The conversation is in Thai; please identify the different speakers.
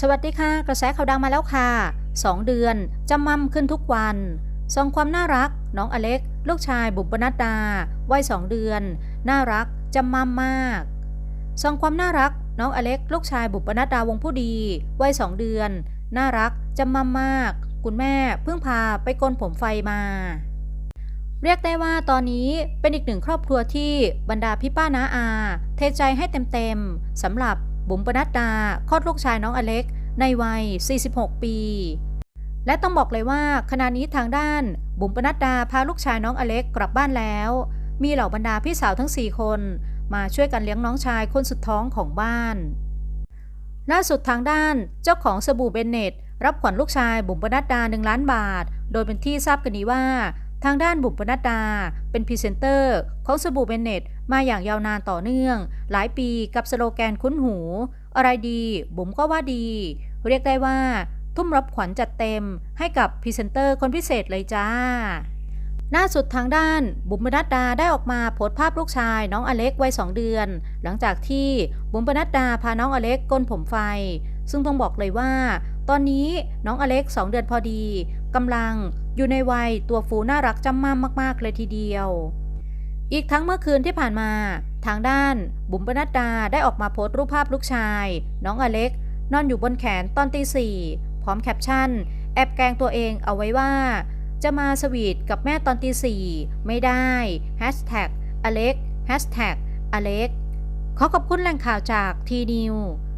Speaker 1: สวัสดีค่ะ กระแสข่าวดังมาแล้วค่ะ 2 เดือนจำมั่มขึ้นทุกวันส่องความน่ารัก น้องอเล็ก ลูกชายบุ๋มปนัดดาวัย2เดือน น่ารักจำมั่มมากส่องความน่ารัก น้องอเล็ก ลูกชายบุ๋มปนัดดาวงผู้ดีวัย2เดือน น่ารักจำมั่มมาก คุณแม่เพิ่งพาไปโกนผมไฟมา เรียกได้ว่าตอนนี้เป็นอีกหนึ่งครอบครัวที่บรรดาพี่ป้าน้าอา เทใจให้เต็มๆสำหรับ บุ๋มปนัดดาคลอดลูกชายน้องอเล็ก ในวัย 46 ปี และต้องบอกเลยว่าขณะนี้ทางด้าน บุ๋มปนัดดาพาลูกชายน้องอเล็กกลับบ้านแล้ว มีเหล่าบรรดาพี่สาวทั้ง 4 คน มาช่วยกันเลี้ยงน้องชายคนสุดท้องของบ้านล่าสุดทางด้านเจ้าของสบู่เบนเน็ตรับขวัญลูกชายบุ๋มปนัดดา1ล้านบาท โดยเป็นที่ทราบกันดีว่า ทางด้านบุ๋มปนัดดา เป็นพรีเซนเตอร์ ของสบู่เบนเน็ตมาอย่างยาวนานต่อเนื่อง หลายปีกับสโลแกนคุ้นหู อะไรดีบุ๋มก็ว่าดี เรียกได้ว่า ทุ่มรับขวัญจัดเต็มให้กับพรีเซนเตอร์คนพิเศษเลยจ้าล่าสุดทางด้านบุ๋มปนัดดาได้ออกมาโพสต์ภาพลูกชายน้องอเล็กวัย 2 เดือน หลังจากที่บุ๋มปนัดดาพาน้องอเล็กก้นผมไฟ ซึ่งต้องบอกเลยว่า ตอนนี้น้องอเล็ก 2 เดือนพอดีกำลัง อยู่ในวัยตัวฟูน่ารักจำม่ำมาก ๆ เลยทีเดียว อีกทั้งเมื่อคืนที่ผ่านมา ทางด้านบุ๋มปนัดดาได้ออกมาโพสต์รูปภาพลูกชาย น้องอเล็ก นอนอยู่บนแขนตอนตีสี่พร้อมแคปชั่น แอบแกล้งตัวเองเอาไว้ว่า จะมาสวีทกับแม่ตอนตีสี่ไม่ได้แฮชแท็กอเล็กแฮชแท็กอเล็กขอขอบคุณแหล่งข่าวจากทีนิว